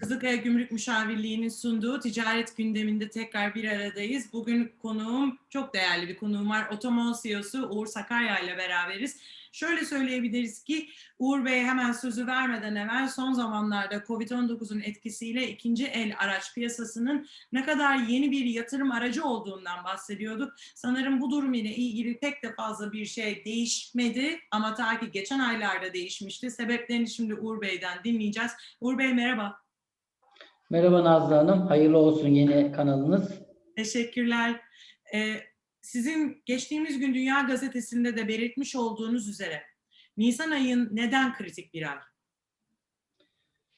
Kızılkaya Gümrük Müşavirliği'nin sunduğu ticaret gündeminde tekrar bir aradayız. Bugün konuğum, çok değerli bir konuğum var. Otomol CEO'su Uğur Sakarya ile beraberiz. Şöyle söyleyebiliriz ki Uğur Bey hemen sözü vermeden evvel son zamanlarda Covid-19'un etkisiyle ikinci el araç piyasasının ne kadar yeni bir yatırım aracı olduğundan bahsediyorduk. Sanırım bu durum ile ilgili pek de fazla bir şey değişmedi ama ta ki geçen aylarda değişmişti. Sebeplerini şimdi Uğur Bey'den dinleyeceğiz. Uğur Bey merhaba. Merhaba Nazlı Hanım. Hayırlı olsun yeni kanalınız. Teşekkürler. Ee, sizin geçtiğimiz gün Dünya Gazetesi'nde de belirtmiş olduğunuz üzere Nisan ayın neden kritik bir ay?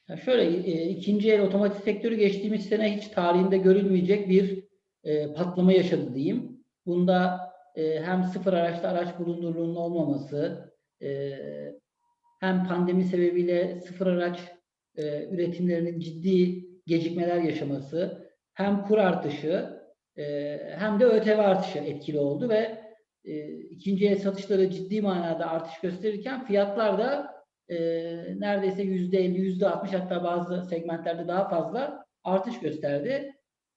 Ya şöyle e, ikinci el otomotiv sektörü geçtiğimiz sene hiç tarihinde görülmeyecek bir e, patlama yaşadı diyeyim. Bunda e, hem sıfır araçta araç bulundurluğunun olmaması, e, hem pandemi sebebiyle sıfır araç e, üretimlerinin ciddi gecikmeler yaşaması, hem kur artışı, e, hem de ÖTV artışı etkili oldu ve e, ikinci el satışları ciddi manada artış gösterirken fiyatlar da e, neredeyse yüzde elli, yüzde altmış hatta bazı segmentlerde daha fazla artış gösterdi.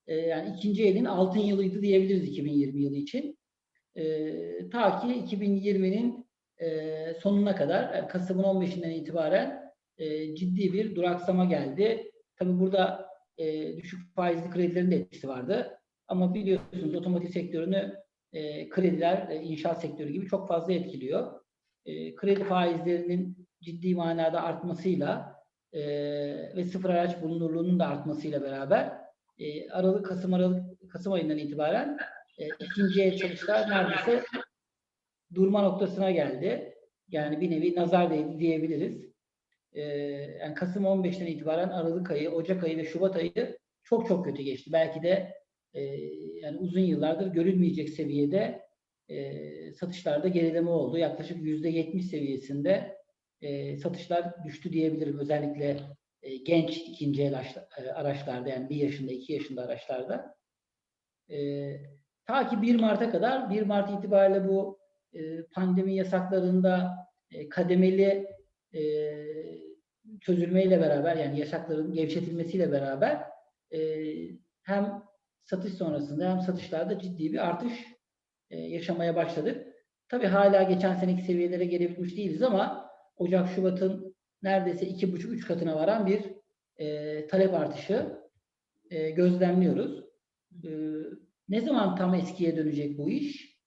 E, yani ikinci elin altın yılıydı diyebiliriz 2020 yılı için. E, ta ki 2020'nin e, sonuna kadar, Kasım'ın 15'inden itibaren e, ciddi bir duraksama geldi. Tabii burada e, düşük faizli kredilerin de etkisi vardı. Ama biliyorsunuz otomotiv sektörünü e, krediler, e, inşaat sektörü gibi çok fazla etkiliyor. E, kredi faizlerinin ciddi manada artmasıyla e, ve sıfır araç bulunurluğunun da artmasıyla beraber e, Aralık, Kasım, Aralık, Kasım ayından itibaren e, ikinci el çalışlar neredeyse durma noktasına geldi. Yani bir nevi nazar değdi diyebiliriz. E, yani Kasım 15'ten itibaren Aralık ayı, Ocak ayı ve Şubat ayı çok çok kötü geçti. Belki de e, yani uzun yıllardır görülmeyecek seviyede e, satışlarda gerileme oldu. Yaklaşık yüzde yetmiş seviyesinde e, satışlar düştü diyebilirim. Özellikle e, genç ikinci el e, araçlarda yani bir yaşında, iki yaşında araçlarda. E, ta ki 1 Mart'a kadar, 1 Mart itibariyle bu e, pandemi yasaklarında e, kademeli e, çözülmeyle beraber yani yasakların gevşetilmesiyle beraber e, hem satış sonrasında hem satışlarda ciddi bir artış e, yaşamaya başladık. Tabii hala geçen seneki seviyelere gelebilmiş değiliz ama Ocak Şubat'ın neredeyse iki buçuk üç katına varan bir e, talep artışı e, gözlemliyoruz. E, ne zaman tam eskiye dönecek bu iş?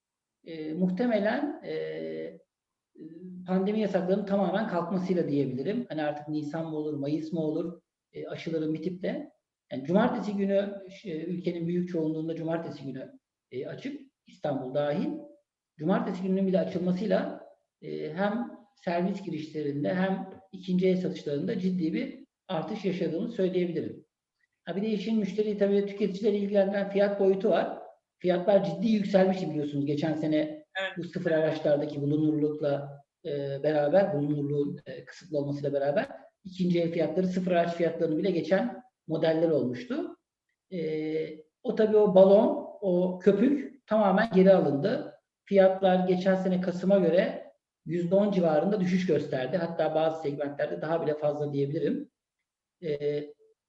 E, muhtemelen e, pandemi yasaklarının tamamen kalkmasıyla diyebilirim. Hani artık Nisan mı olur, Mayıs mı olur e, aşıların bitip de yani cumartesi günü e, ülkenin büyük çoğunluğunda cumartesi günü e, açık, İstanbul dahil. Cumartesi gününün bile açılmasıyla e, hem servis girişlerinde hem ikinci el satışlarında ciddi bir artış yaşadığını söyleyebilirim. Ha bir de işin müşteri tabii tüketicileri ilgilendiren fiyat boyutu var. Fiyatlar ciddi yükselmişti biliyorsunuz geçen sene Evet. bu sıfır araçlardaki bulunurlukla e, beraber, bulunurluğun e, kısıtlı olmasıyla beraber ikinci el fiyatları sıfır araç fiyatlarını bile geçen modeller olmuştu. E, o tabii o balon, o köpük tamamen geri alındı. Fiyatlar geçen sene Kasım'a göre %10 civarında düşüş gösterdi. Hatta bazı segmentlerde daha bile fazla diyebilirim. E,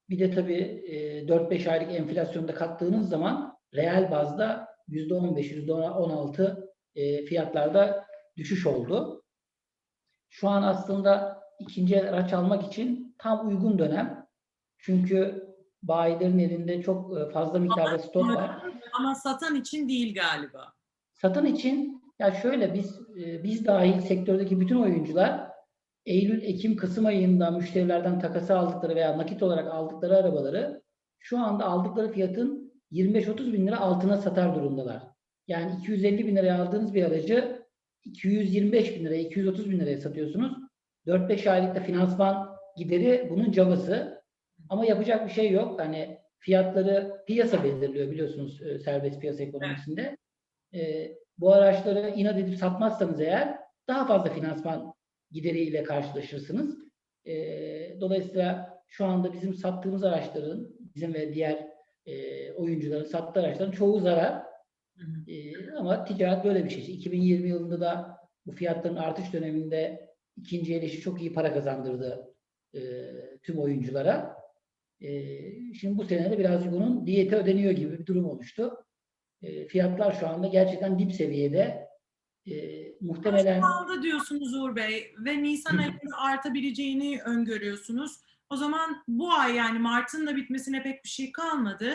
bir de tabii e, 4-5 aylık enflasyonda kattığınız zaman reel bazda %15, %16 e, fiyatlarda düşüş oldu. Şu an aslında ikinci el araç almak için tam uygun dönem. Çünkü bayilerin elinde çok e, fazla miktarda stok var. Ama satan için değil galiba. Satan için ya şöyle biz e, biz dahil sektördeki bütün oyuncular Eylül, Ekim, Kasım ayında müşterilerden takası aldıkları veya nakit olarak aldıkları arabaları şu anda aldıkları fiyatın 25-30 bin lira altına satar durumdalar. Yani 250 bin liraya aldığınız bir aracı 225 bin liraya, 230 bin liraya satıyorsunuz. 4-5 aylıkta finansman gideri bunun cabası. Ama yapacak bir şey yok. Hani fiyatları piyasa belirliyor biliyorsunuz e, serbest piyasa ekonomisinde. E, bu araçları inat edip satmazsanız eğer daha fazla finansman gideriyle karşılaşırsınız. E, dolayısıyla şu anda bizim sattığımız araçların, bizim ve diğer e, oyuncuların sattığı araçların çoğu zarar. Hı hı. E, ama ticaret böyle bir şey. 2020 yılında da bu fiyatların artış döneminde ikinci el işi çok iyi para kazandırdı e, tüm oyunculara. Ee, şimdi bu sene de birazcık onun diyeti ödeniyor gibi bir durum oluştu. Ee, fiyatlar şu anda gerçekten dip seviyede. Ee, muhtemelen Kaldı diyorsunuz Uğur Bey ve Nisan ayında artabileceğini öngörüyorsunuz. O zaman bu ay yani Mart'ın da bitmesine pek bir şey kalmadı.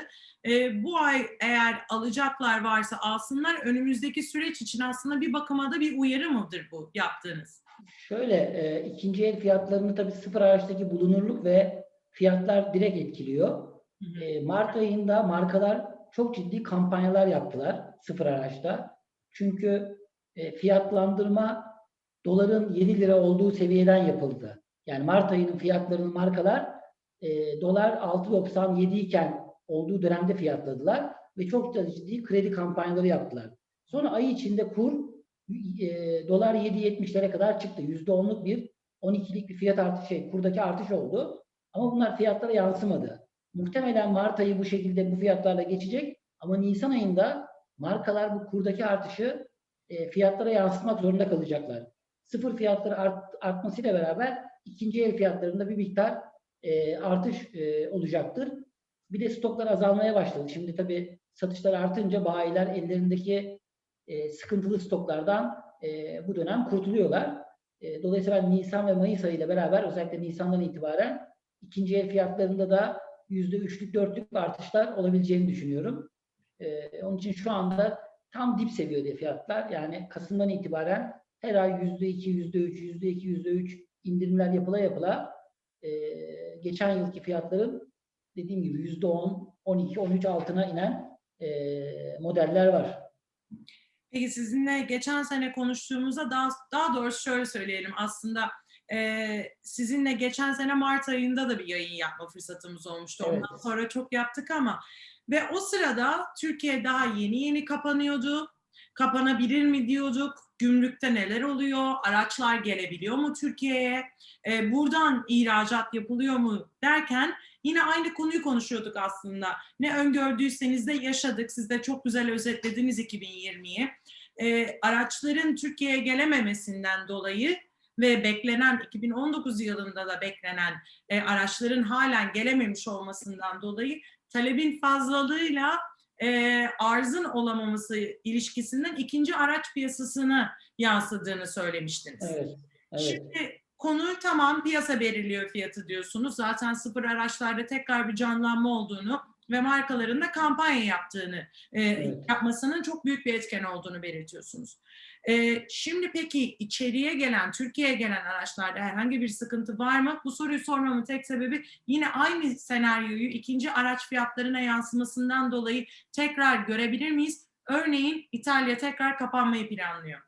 Ee, bu ay eğer alacaklar varsa alsınlar. Önümüzdeki süreç için aslında bir bakıma da bir uyarı mıdır bu yaptığınız? Şöyle, e, ikinci el fiyatlarını tabii sıfır araçtaki bulunurluk ve fiyatlar direkt etkiliyor. Hı hı. E, Mart ayında markalar çok ciddi kampanyalar yaptılar sıfır araçta. Çünkü e, fiyatlandırma doların 7 lira olduğu seviyeden yapıldı. Yani Mart ayının fiyatlarını markalar e, dolar 6.97 iken olduğu dönemde fiyatladılar ve çok da ciddi kredi kampanyaları yaptılar. Sonra ay içinde kur e, dolar 7.70'lere kadar çıktı. %10'luk bir 12'lik bir fiyat artışı, şey, kurdaki artış oldu. Ama bunlar fiyatlara yansımadı. Muhtemelen Mart ayı bu şekilde bu fiyatlarla geçecek ama Nisan ayında markalar bu kurdaki artışı e, fiyatlara yansıtmak zorunda kalacaklar. Sıfır fiyatları art, artmasıyla beraber ikinci el fiyatlarında bir miktar e, artış e, olacaktır. Bir de stoklar azalmaya başladı. Şimdi tabii satışlar artınca bayiler ellerindeki e, sıkıntılı stoklardan e, bu dönem kurtuluyorlar. E, dolayısıyla Nisan ve Mayıs ayıyla beraber özellikle Nisan'dan itibaren ikinci el fiyatlarında da %3'lük 4'lük artışlar olabileceğini düşünüyorum. E, onun için şu anda tam dip seviyede fiyatlar. Yani Kasım'dan itibaren her ay %2, %3, %2, %3 indirimler yapıla yapıla e, geçen yılki fiyatların dediğim gibi %10, 12, 13 altına inen e, modeller var. Peki sizinle geçen sene konuştuğumuzda daha, daha doğrusu şöyle söyleyelim aslında e, sizinle geçen sene Mart ayında da bir yayın yapma fırsatımız olmuştu. Ondan Evet. sonra çok yaptık ama ve o sırada Türkiye daha yeni yeni kapanıyordu. Kapanabilir mi diyorduk? Gümrükte neler oluyor? Araçlar gelebiliyor mu Türkiye'ye? E, buradan ihracat yapılıyor mu derken yine aynı konuyu konuşuyorduk aslında. Ne öngördüyseniz de yaşadık. Siz de çok güzel özetlediniz 2020'yi. E, araçların Türkiye'ye gelememesinden dolayı ve beklenen 2019 yılında da beklenen e, araçların halen gelememiş olmasından dolayı talebin fazlalığıyla e, arzın olamaması ilişkisinden ikinci araç piyasasına yansıdığını söylemiştiniz. Evet. Evet. Şimdi konu tamam piyasa belirliyor fiyatı diyorsunuz. Zaten sıfır araçlarda tekrar bir canlanma olduğunu ve markaların da kampanya yaptığını, e, Evet. yapmasının çok büyük bir etken olduğunu belirtiyorsunuz. E, şimdi peki içeriye gelen, Türkiye'ye gelen araçlarda herhangi bir sıkıntı var mı? Bu soruyu sormamın tek sebebi yine aynı senaryoyu ikinci araç fiyatlarına yansımasından dolayı tekrar görebilir miyiz? Örneğin İtalya tekrar kapanmayı planlıyor.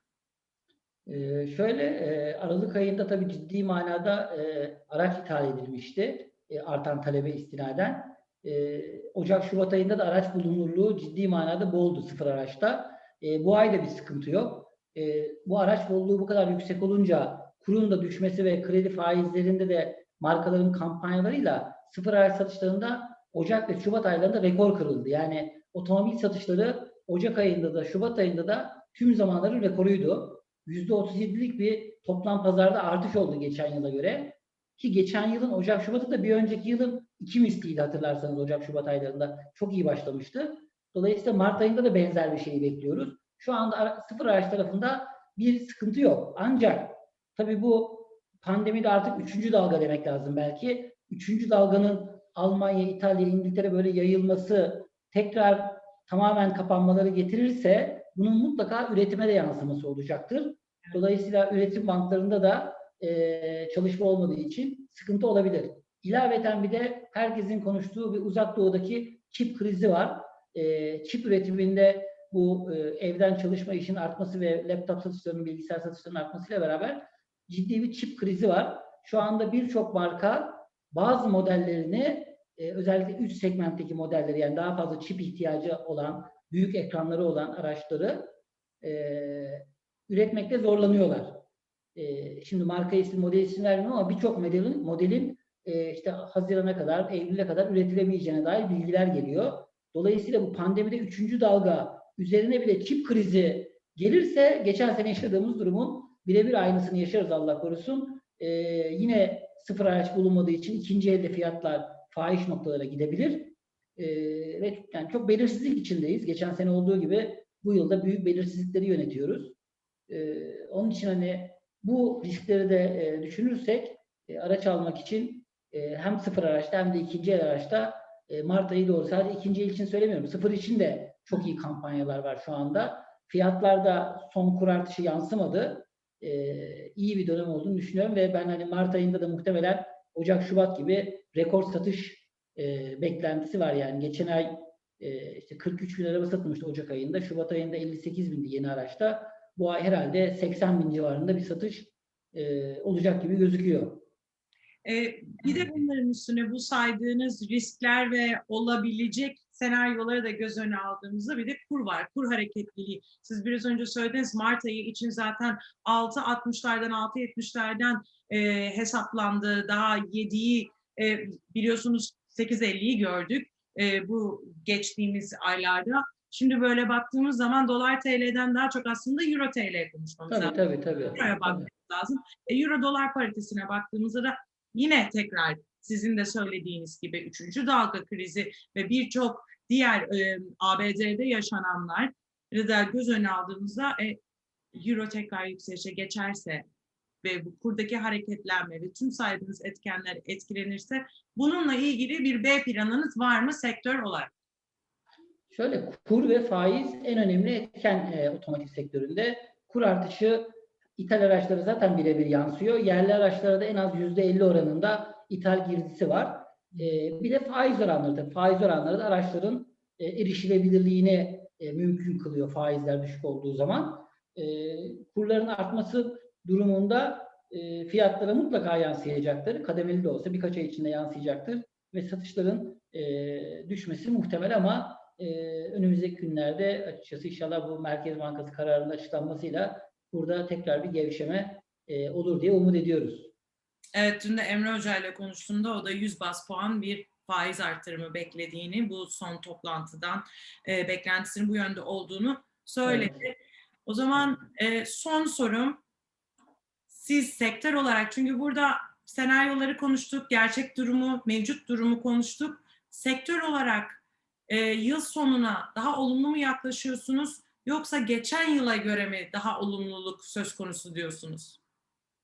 Ee, şöyle e, Aralık ayında tabii ciddi manada e, araç ithal edilmişti. e, artan talebe istinaden. E, Ocak Şubat ayında da araç bulunurluğu ciddi manada boldu sıfır araçta. E, bu ay da bir sıkıntı yok. E, bu araç bolluğu bu kadar yüksek olunca kurun da düşmesi ve kredi faizlerinde de markaların kampanyalarıyla sıfır araç satışlarında Ocak ve Şubat aylarında rekor kırıldı. Yani otomobil satışları Ocak ayında da Şubat ayında da tüm zamanların rekoruydu. %37'lik bir toplam pazarda artış oldu geçen yıla göre. Ki geçen yılın Ocak Şubat'ı da bir önceki yılın iki misliydi hatırlarsanız Ocak Şubat aylarında. Çok iyi başlamıştı. Dolayısıyla Mart ayında da benzer bir şeyi bekliyoruz. Şu anda sıfır araç tarafında bir sıkıntı yok. Ancak tabii bu pandemide artık üçüncü dalga demek lazım belki. Üçüncü dalganın Almanya, İtalya, İngiltere böyle yayılması tekrar tamamen kapanmaları getirirse bunun mutlaka üretime de yansıması olacaktır. Dolayısıyla üretim bantlarında da e, çalışma olmadığı için sıkıntı olabilir. İlaveten bir de herkesin konuştuğu bir uzak doğudaki çip krizi var. E, çip üretiminde bu e, evden çalışma işinin artması ve laptop satışlarının, bilgisayar satışlarının artmasıyla beraber ciddi bir çip krizi var. Şu anda birçok marka bazı modellerini e, özellikle üst segmentteki modelleri yani daha fazla çip ihtiyacı olan, büyük ekranları olan araçları e, üretmekte zorlanıyorlar. E, şimdi marka ismi, model ismi vermiyorum ama birçok modelin, modelin e, işte Haziran'a kadar, Eylül'e kadar üretilemeyeceğine dair bilgiler geliyor. Dolayısıyla bu pandemide üçüncü dalga üzerine bir de çip krizi gelirse geçen sene yaşadığımız durumun birebir aynısını yaşarız Allah korusun. E, yine sıfır araç bulunmadığı için ikinci elde fiyatlar fahiş noktalara gidebilir. E, ve yani çok belirsizlik içindeyiz. Geçen sene olduğu gibi bu yılda büyük belirsizlikleri yönetiyoruz. E, onun için hani bu riskleri de e, düşünürsek e, araç almak için e, hem sıfır araçta hem de ikinci el araçta e, Mart ayı doğru sadece ikinci el için söylemiyorum. Sıfır için de çok iyi kampanyalar var şu anda. Fiyatlarda son kur artışı yansımadı. E, iyi bir dönem olduğunu düşünüyorum ve ben hani Mart ayında da muhtemelen Ocak, Şubat gibi rekor satış e, beklentisi var. Yani geçen ay e, işte 43 bin araba satılmıştı Ocak ayında. Şubat ayında 58 bindi yeni araçta. Bu ay herhalde 80 bin civarında bir satış e, olacak gibi gözüküyor. Ee, bir de bunların üstüne bu saydığınız riskler ve olabilecek senaryoları da göz önüne aldığımızda bir de kur var. Kur hareketliliği. Siz biraz önce söylediniz Mart ayı için zaten 6.60'lardan 6.70'lerden e, hesaplandı. Daha 7'yi e, biliyorsunuz 8.50'yi gördük e, bu geçtiğimiz aylarda. Şimdi böyle baktığımız zaman dolar TL'den daha çok aslında euro TL konuşmamız lazım. Tabii tabii. Euro'ya bakmamız lazım. E, Euro dolar paritesine baktığımızda da yine tekrar sizin de söylediğiniz gibi üçüncü dalga krizi ve birçok diğer e, ABD'de yaşananlar da göz önüne aldığımızda e, Euro tekrar yükselişe geçerse ve bu kurdaki hareketlenme ve tüm saydığınız etkenler etkilenirse bununla ilgili bir B planınız var mı sektör olarak? Şöyle kur ve faiz en önemli etken e, otomotiv sektöründe. Kur artışı ithal araçlara zaten birebir yansıyor. Yerli araçlara da en az %50 oranında ithal girdisi var. E, bir de faiz oranları. Tabii faiz oranları da araçların e, erişilebilirliğini e, mümkün kılıyor faizler düşük olduğu zaman. E, kurların artması durumunda e, fiyatlara mutlaka yansıyacaktır. Kademeli de olsa birkaç ay içinde yansıyacaktır. Ve satışların e, düşmesi muhtemel ama e, önümüzdeki günlerde açıkçası inşallah bu Merkez Bankası kararının açıklanmasıyla burada tekrar bir gevşeme e, olur diye umut ediyoruz. Evet dün de Emre Hoca ile konuştuğumda o da 100 bas puan bir faiz artırımı beklediğini bu son toplantıdan e, beklentisinin bu yönde olduğunu söyledi. O zaman e, son sorum siz sektör olarak çünkü burada senaryoları konuştuk, gerçek durumu, mevcut durumu konuştuk. Sektör olarak e, yıl sonuna daha olumlu mu yaklaşıyorsunuz yoksa geçen yıla göre mi daha olumluluk söz konusu diyorsunuz?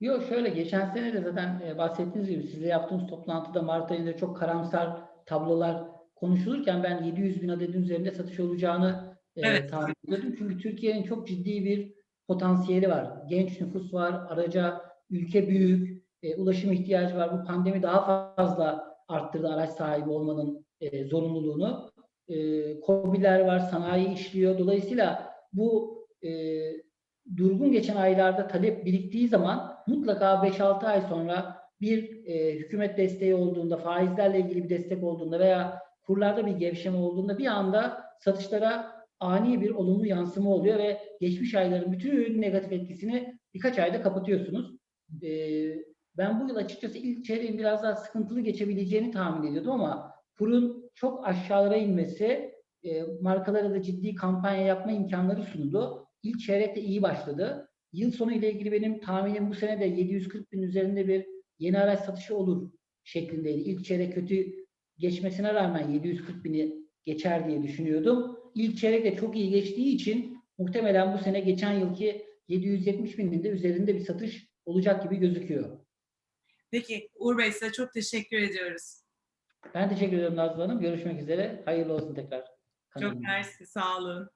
Yok şöyle geçen sene de zaten e, bahsettiğiniz gibi sizle yaptığımız toplantıda Mart ayında çok karamsar tablolar konuşulurken ben 700 bin adedin üzerinde satış olacağını e, Evet. tahmin ediyordum. Çünkü Türkiye'nin çok ciddi bir potansiyeli var. Genç nüfus var, araca ülke büyük, e, ulaşım ihtiyacı var. Bu pandemi daha fazla arttırdı araç sahibi olmanın e, zorunluluğunu. E, KOBİ'ler var, sanayi işliyor. Dolayısıyla bu e, durgun geçen aylarda talep biriktiği zaman mutlaka 5-6 ay sonra bir e, hükümet desteği olduğunda, faizlerle ilgili bir destek olduğunda veya kurlarda bir gevşeme olduğunda bir anda satışlara ani bir olumlu yansıma oluyor ve geçmiş ayların bütün negatif etkisini birkaç ayda kapatıyorsunuz. E, ben bu yıl açıkçası ilk çeyreğin biraz daha sıkıntılı geçebileceğini tahmin ediyordum ama kurun çok aşağılara inmesi e, markalara da ciddi kampanya yapma imkanları sundu. İlk çeyrekte iyi başladı. Yıl sonu ile ilgili benim tahminim bu sene de 740 bin üzerinde bir yeni araç satışı olur şeklindeydi. İlk çeyrek kötü geçmesine rağmen 740 bini geçer diye düşünüyordum. İlk çeyrek de çok iyi geçtiği için muhtemelen bu sene geçen yılki 770 binin de üzerinde bir satış olacak gibi gözüküyor. Peki Uğur Bey size çok teşekkür ediyoruz. Ben teşekkür ederim Nazlı Hanım. Görüşmek üzere. Hayırlı olsun tekrar. Çok mersi, sağ olun.